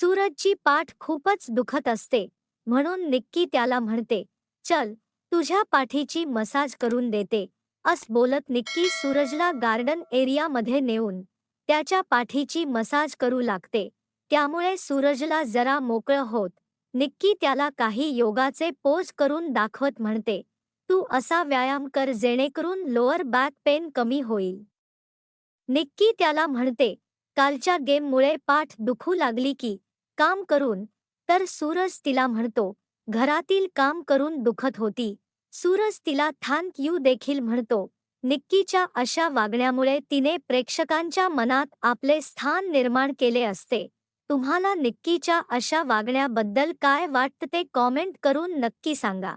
सूरजची पाठ खूपच दुखत असते. म्हणून निक्की त्याला म्हणते चल तुझ्या पाठीची मसाज करून देते. अस बोलत निक्की सूरजला गार्डन एरियामध्ये नेऊन त्याच्या पाठीची मसाज करू लागते. त्यामुळे सूरजला जरा मोकळं होत. निक्की त्याला काही योगाचे पोज करून दाखवत म्हणते तू असा व्यायाम कर जेणेकरून लोअर बॅक पेन कमी होईल. निक्की त्याला म्हणते कालच्या गेममुळे पाठ दुखू लागली की काम करून तर सूरज तिला म्हणतो घरातील काम करून दुखत होती. सूरज तिला थँक यू देखील म्हणतो. निक्कीच्या अशा वागण्यामुळे तिने प्रेक्षकांच्या मनात आपले स्थान निर्माण केले असते. तुम्हाला निक्कीच्या अशा वागण्याबद्दल काय वाटतं ते कॉमेंट करून नक्की सांगा.